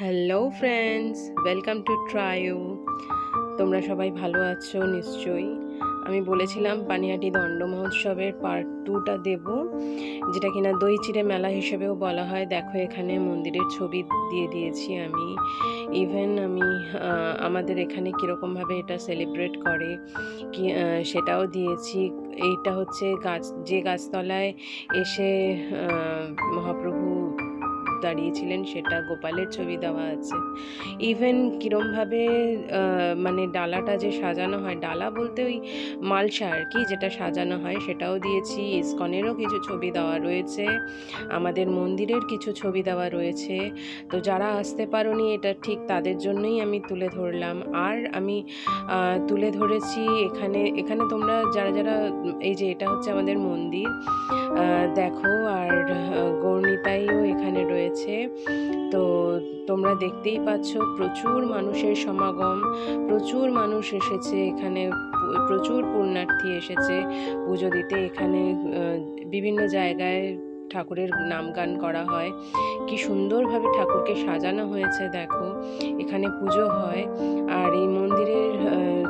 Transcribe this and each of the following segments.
Hello friends welcome to Trio তোমরা সবাই ভালো আছো? নিশ্চয়ই। আমি বলেছিলাম পানিহাটি দণ্ড মহোৎসবের পার্ট টুটা দেব, যেটা কিনা দই চিড়ে মেলা হিসেবেও বলা হয়। দেখো, এখানে মন্দিরের ছবি দিয়ে দিয়েছি আমি। ইভেন আমি আমাদের এখানে কীরকমভাবে এটা সেলিব্রেট করে, কি সেটাও দিয়েছি। এইটা হচ্ছে গাছ, যে গাছতলায় এসে মহাপ্রভু দাঁড়িয়েছিলেন সেটা গোপালের ছবি দেওয়া আছে। ইভেন কীরমভাবে মানে ডালাটা যে সাজানো হয় ডালা বলতে ওই মালসা আর কি যেটা সাজানো হয় সেটাও দিয়েছি। ইস্কনেরও কিছু ছবি দেওয়া রয়েছে। আমাদের মন্দিরের কিছু ছবি দেওয়া রয়েছে। তো যারা আসতে পারোনি এটা ঠিক তাদের জন্যই আমি তুলে ধরলাম। আর আমি তুলে ধরেছি এখানে এখানে তোমরা যারা যারা এই যে এটা হচ্ছে আমাদের মন্দির দেখো। আর আহ, গৌরনিতাইও এখানে রয়েছে তো তোমরা দেখতেই পাচ্ছ প্রচুর মানুষের সমাগম, প্রচুর মানুষ এসেছে এখানে, প্রচুর পুণ্যার্থী এসেছে পুজো দিতে এখানে বিভিন্ন জায়গায় ঠাকুরের নাম গান করা হয়। কি সুন্দরভাবে ঠাকুরকে সাজানো হয়েছে, দেখো। এখানে পুজো হয় আর এই মন্দিরের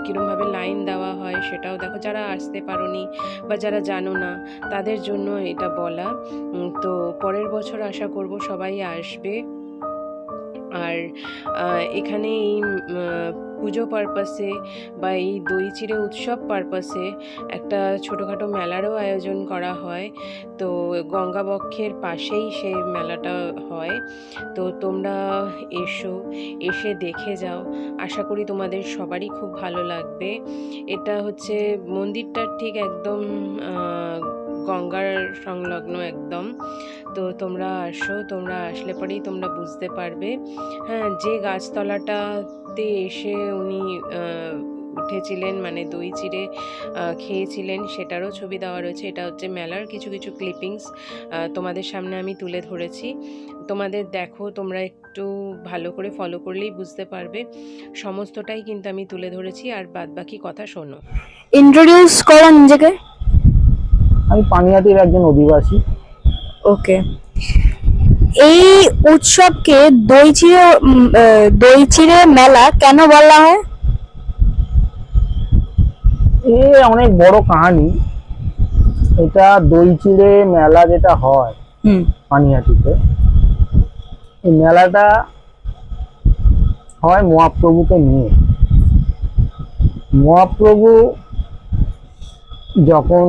কীরমভাবে লাইন দেওয়া হয় সেটাও দেখো। যারা আসতে পারোনি বা যারা জানো না, তাদের জন্য এটা বলা। তো পরের বছর আশা করব সবাই আসবে। আর এখানে এই পুজো পারপাসে বা এই দই চিড়ে উৎসব পারপাসে একটা ছোটোখাটো মেলারও আয়োজন করা হয়। তো গঙ্গাবক্ষের পাশেই সেই মেলাটা হয়। তো তোমরা এসো, এসে দেখে যাও। আশা করি তোমাদের সবারই খুব ভালো লাগবে। এটা হচ্ছে মন্দিরটার ঠিক একদম গঙ্গার সংলগ্ন একদম। তো তোমরা আসো, তোমরা আসলে পরেই তোমরা বুঝতে পারবে। হ্যাঁ যে গাছতলাটাতে এসে উনি উঠেছিলেন মানে দই চিড়ে খেয়েছিলেন, সেটারও ছবি দেওয়া রয়েছে। এটা হচ্ছে মেলার কিছু কিছু ক্লিপিংস তোমাদের সামনে আমি তুলে ধরেছি। তোমাদের দেখো, তোমরা একটু ভালো করে ফলো করলেই বুঝতে পারবে। সমস্তটাই কিন্তু আমি তুলে ধরেছি, আর বাদবাকি কথা শোনো। ইন্ট্রোডিউস করো নিজেকে। আমি পানিহাটির একজন অধিবাসী। ওকে। এই উৎসবকে দই চিড়ে দই চিড়ে মেলা কেন বলা হয়? এ অনেক বড় কাহানি। এটা দই চিড়ে মেলা যেটা হয় হুম। পানিহাটিতে এই মেলাটা হয় মহাপ্রভুকে নিয়ে। মহাপ্রভু যখন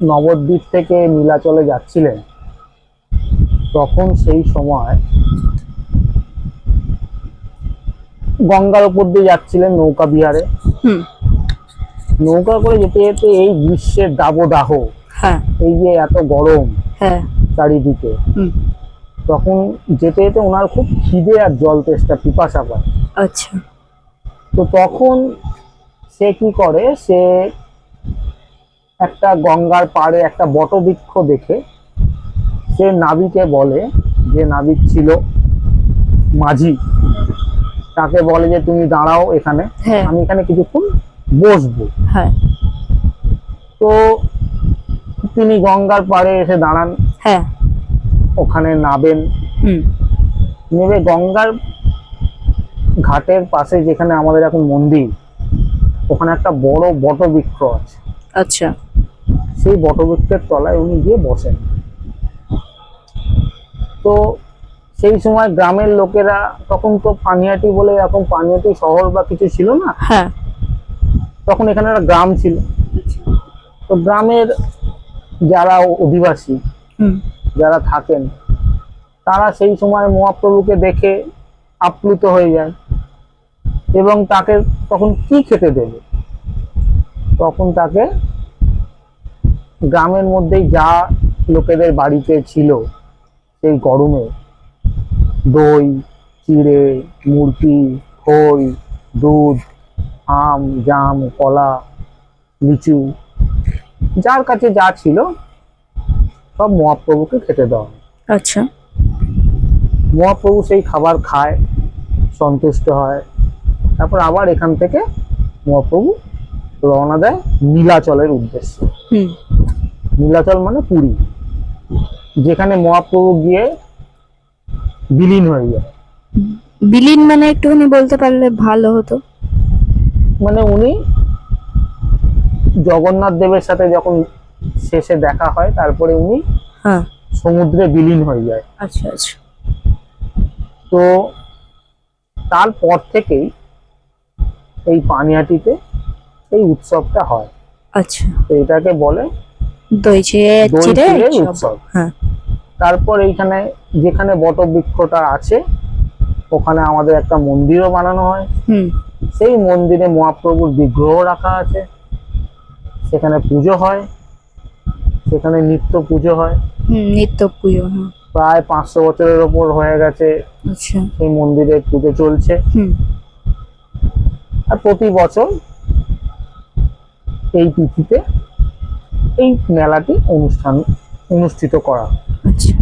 নবদ্বীপ থেকে নীলাচলে যাচ্ছিলেন তখন সেই সময় গঙ্গার উপর দিয়ে যাচ্ছিলেন নৌকা বিহারে। নৌকা করে যেতে যেতে এই গ্রীষ্মের দাবদাহ হ্যাঁ। এই যে এত গরম হ্যাঁ। চারিদিকে তখন যেতে যেতে ওনার খুব খিদে আর জল তেষ্টা পিপাসা পায়। আচ্ছা। তো তখন সে কি করে সে একটা গঙ্গার পাড়ে একটা বটবৃক্ষ দেখে সে নাবিকে বলে যে নাবিক ছিল মাঝি। তাকে বলে যে তুমি দাঁড়াও এখানে হ্যাঁ। আমি এখানে কিছুক্ষণ বসবো। হ্যাঁ। তো তিনি গঙ্গার পাড়ে এসে দাঁড়ান। হ্যাঁ। ওখানে নাবেন। হুম। নেবে গঙ্গার ঘাটের পাশে যেখানে আমাদের এখন মন্দির ওখানে একটা বড় বটবৃক্ষ আছে। আচ্ছা। সেই বটবৃক্ষের তলায় উনি গিয়ে বসেন। তো সেই সময় গ্রামের লোকেরা তখন তো পানিহাটি বলে এরকম পানিহাটি শহর বা কিছু ছিল না হ্যাঁ। তখন এখানে একটা গ্রাম ছিল। তো গ্রামের যারা অধিবাসী যারা থাকেন তারা সেই সময় মহাপ্রভুকে দেখে আপ্লুত হয়ে যায় এবং তাকে তখন কি খেতে দেবে? তখন তাকে গ্রামের মধ্যেই যা লোকেদের বাড়িতে ছিল সেই গরমে দই চিড়ে মুরগি খই দুধ আম জাম কলা লিচু যার কাছে যা ছিল সব মহাপ্রভুকে খেতে দেওয়া আচ্ছা। মহাপ্রভু সেই খাবার খায় সন্তুষ্ট হয় তারপর আবার এখান থেকে মহাপ্রভু রওনা দেয় নীলাচলের উদ্দেশ্যে। হুম। নীলাচল মানে পুরী। যেখানে মহাপ্রভু গিয়ে বিলীন হয়ে যায়। বিলীন মানে একটুখানি বলতে পারলে ভালো হতো। মানে উনি জগন্নাথ দেবের সাথে যখন শেষে দেখা হয় তারপরে উনি হ্যাঁ। সমুদ্রে বিলীন হয়ে যায়। আচ্ছা আচ্ছা। তো তারপর থেকেই এই পানিয়াটিতে এই উৎসবটা হয়। আচ্ছা। তো এটাকে বলে দই উৎসব। হ্যাঁ। তারপর এইখানে যেখানে বটবৃক্ষটা আছে ওখানে আমাদের একটা মন্দিরও বানানো হয়। সেই মন্দিরে মহাপ্রভুর বিগ্রহ রাখা আছে। সেখানে পুজো হয়। সেখানে নিত্য পুজো হয়। নিত্য পুজো হ্যাঁ। প্রায় পাঁচশো বছরের ওপর হয়ে গেছে। আচ্ছা। সেই মন্দিরে পুজো চলছে। হুম। আর প্রতি বছর এই তিথিতে এই মেলাটি অনুষ্ঠান অনুষ্ঠিত করা। আচ্ছা।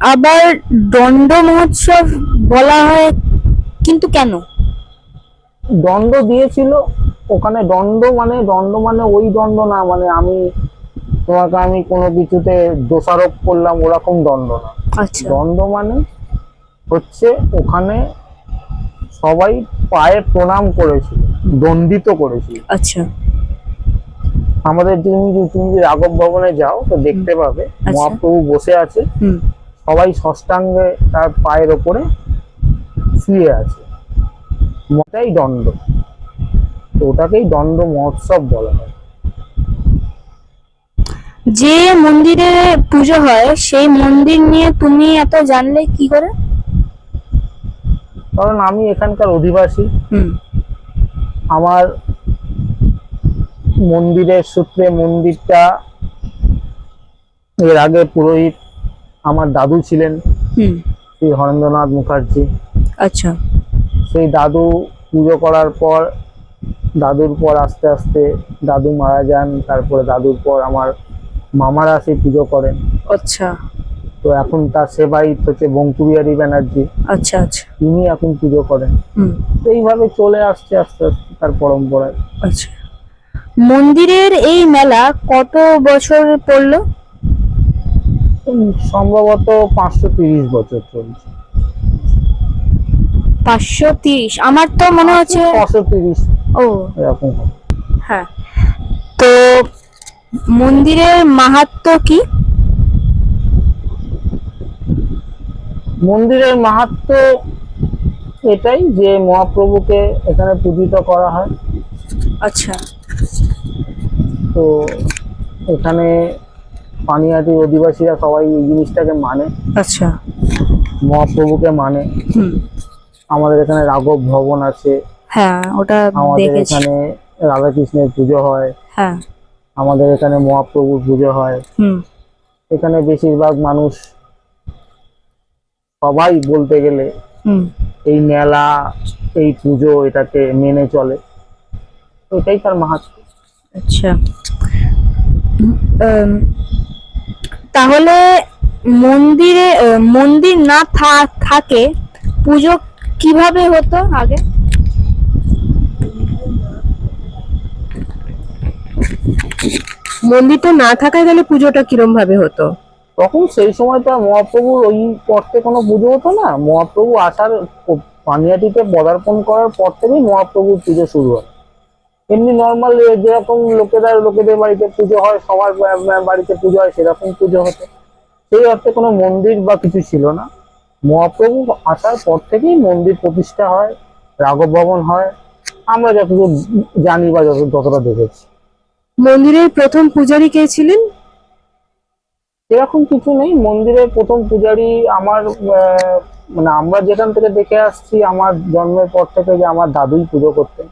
আবার দণ্ড মহোৎসব বলা হয় কিন্তু কেন? দণ্ড দিয়েছিল ওখানে দণ্ড মানে দণ্ড মানে ওই দণ্ড না মানে আমি তোমাকে আমি কোনো কিছুতে দোষারোপ করলাম ওরকম দণ্ড না। আচ্ছা। দণ্ড মানে হচ্ছে ওখানে সবাই পায়ে প্রণাম করেছিল দণ্ডিত করেছিল। আচ্ছা। আমাদের তুমি তুমি যদি রাঘব ভবনে যাও তো দেখতে পাবে আচ্ছা। মহাপ্রভু বসে আছে। সবাই ষষ্ঠাঙ্গে তার পায়ের ওপরে শুয়ে আছে। ওটাই দণ্ড। তো ওটাকেই দণ্ড মহোৎসব বলা হয়। যে মন্দিরে পুজো হয় সেই মন্দির নিয়ে তুমি এত জানলে কি করে? কারণ আমি এখানকার অধিবাসী। হুম। আমার মন্দিরের সূত্রে মন্দিরটা এর আগে পুরোহিত আমার দাদু ছিলেন শ্রী হরেন্দ্রনাথ মুখার্জি। আচ্ছা। সেই দাদু পুজো করার পর দাদুর পর আস্তে আস্তে দাদু মারা যান তারপরে দাদুর পর আমার মামারা সেই পুজো করেন। আচ্ছা। তো এখন তার সেবায়িত হচ্ছে বঙ্কুবিহারী ব্যানার্জি। আচ্ছা আচ্ছা। তিনি এখন পুজো করেন। তো এইভাবে চলে আসছে আস্তে আস্তে তার পরম্পরায়। আচ্ছা। মন্দিরের এই মেলা কত বছর পড়ল? সম্ভবত পাঁচশো তিরিশ বছর চলছে। পাঁচশো তিরিশ। আমার তো মনে হচ্ছে ছশো তিরিশ। ও। এরকম হ্যাঁ। তো মন্দিরের মাহাত্ম্য কি? মন্দিরের মাহাত্ম এটাই যে মহাপ্রভুকে এখানে পূজিত করা হয়। আচ্ছা। তো এখানে পানিহাটি অধিবাসীরা সবাই এই জিনিসটাকে মানে। আচ্ছা। মহাপ্রভুকে মানে। আমাদের এখানে রাঘব ভবন আছে। হ্যাঁ ওটা আমাদের এখানে রাধাকৃষ্ণের পুজো হয়। হ্যাঁ। আমাদের এখানে মহাপ্রভুর পুজো হয়। হুম। এখানে বেশিরভাগ মানুষ সবাই বলতে গেলে এই মেলা এই পুজো এটাকে মেনে চলে। ওইটাই তার মাহাত্ম। আচ্ছা। তাহলে মন্দিরে মন্দির না থাকে পুজো কীভাবে হতো আগে? মন্দিরটা না থাকায় তাহলে পুজোটা কিরম ভাবে হতো? তখন সেই সময় তো মহাপ্রভুর ওই পথে কোনো পুজো হতো না। মহাপ্রভু আসার পানিহাটিতে পদার্পণ করার পর থেকেই মহাপ্রভুর পুজো শুরু হয়। এমনি নর্মাল যেরকম লোকেরা লোকেদের বাড়িতে পুজো হয় সবার বাড়িতে পুজো হয় সেরকম পুজো হতো। সেই অর্থে কোনো মন্দির বা কিছু ছিল না। মহাপ্রভু আসার পর থেকেই মন্দির প্রতিষ্ঠা হয় রাঘব ভবন হয়। আমরা যতদূর জানি বা যত যতটা দেখেছি। মন্দিরের প্রথম পূজারী কে ছিলেন? এরকম কিছু নেই। মন্দিরের প্রথম পূজারি আমার মানে আমরা যেখান থেকে দেখে আসছি আমার জন্মের পর থেকে যে আমার দাদুই পুজো করতেন।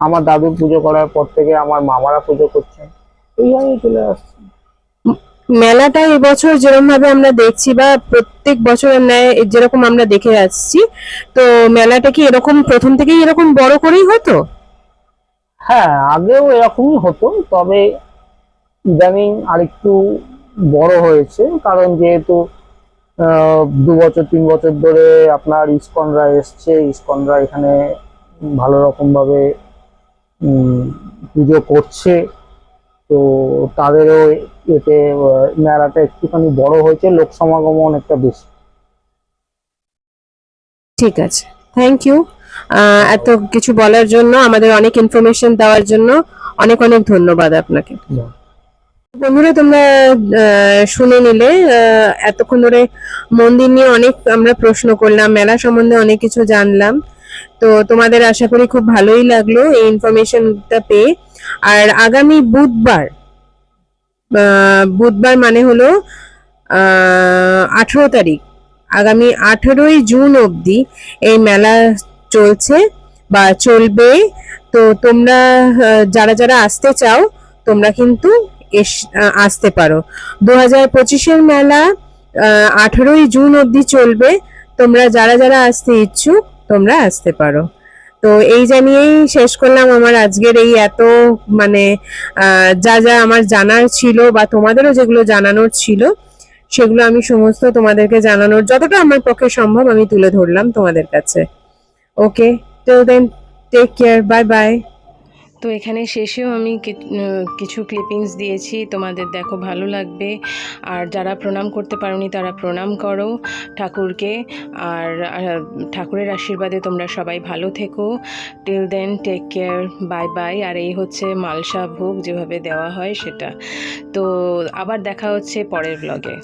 আমার দাদুর পুজো করার পর থেকে আমার মামারা পুজো করছেন এইভাবেই চলে আসছে। মেলাটা এবছর যেরকম ভাবে আমরা দেখছি বা প্রত্যেক বছর ন্যায় যেরকম আমরা দেখে আসছি তো মেলাটা কি এরকম প্রথম থেকেই এরকম বড় করেই হতো? হ্যাঁ আগেও এরকমই হতো তবে ইদানিং আরেকটু বড় হয়েছে কারণ যেহেতু দু বছর তিন বছর ধরে আপনার ইসকনরা এসছে ইসকনরা এখানে ভালো রকম ভাবে উম, পুজো করছে। তো তাদেরও এতে মেলাটা একটুখানি বড় হয়েছে, লোক সমাগম অনেকটা বেশি। ঠিক আছে। থ্যাংক ইউ এত কিছু বলার জন্য, আমাদের অনেক ইনফরমেশন দেওয়ার জন্য অনেক অনেক ধন্যবাদ আপনাকে। বন্ধুরা, তোমরা শুনে নিলে এতক্ষণ ধরে মন্দির নিয়ে অনেক আমরা প্রশ্ন করলাম, মেলা সম্বন্ধে অনেক কিছু জানলাম। তো তোমাদের আশা করি খুব ভালোই লাগল এই ইনফরমেশনটা পেয়ে। আর আগামী বুধবার বুধবার মানে হলো আঠেরো তারিখ, আগামী আঠেরোই জুন অবধি এই মেলা চলছে বা চলবে। তো তোমরা যারা যারা আসতে চাও, তোমরা কিন্তু আসতে পারো। দু হাজার পঁচিশের মেলা আঠেরোই জুন অবধি চলবে। তোমরা যারা যারা আসতে ইচ্ছুক তোমরা আসতে পারো। তো এই জানিয়েই শেষ করলাম আমার আজকের এই এত মানে যা যা আমার জানার ছিল বা তোমাদেরও যেগুলো জানানোর ছিল, সেগুলো আমি সমস্ত তোমাদেরকে জানানোর, যতটা আমার পক্ষে সম্ভব আমি তুলে ধরলাম তোমাদের কাছে। Okay till then take care bye bye তো এখানে শেষেও আমি কিছু ক্লিপিংস দিয়েছি। তোমাদের দেখো ভালো লাগবে। আর যারা প্রণাম করতে পারোনি, তারা প্রণাম করো ঠাকুরকে। আর ঠাকুরের আশীর্বাদে তোমরা সবাই ভালো থেকো। Till then take care bye bye আর এই হচ্ছে মালসা ভোগ যেভাবে দেওয়া হয় সেটা। তো আবার দেখা হচ্ছে পরের ব্লগে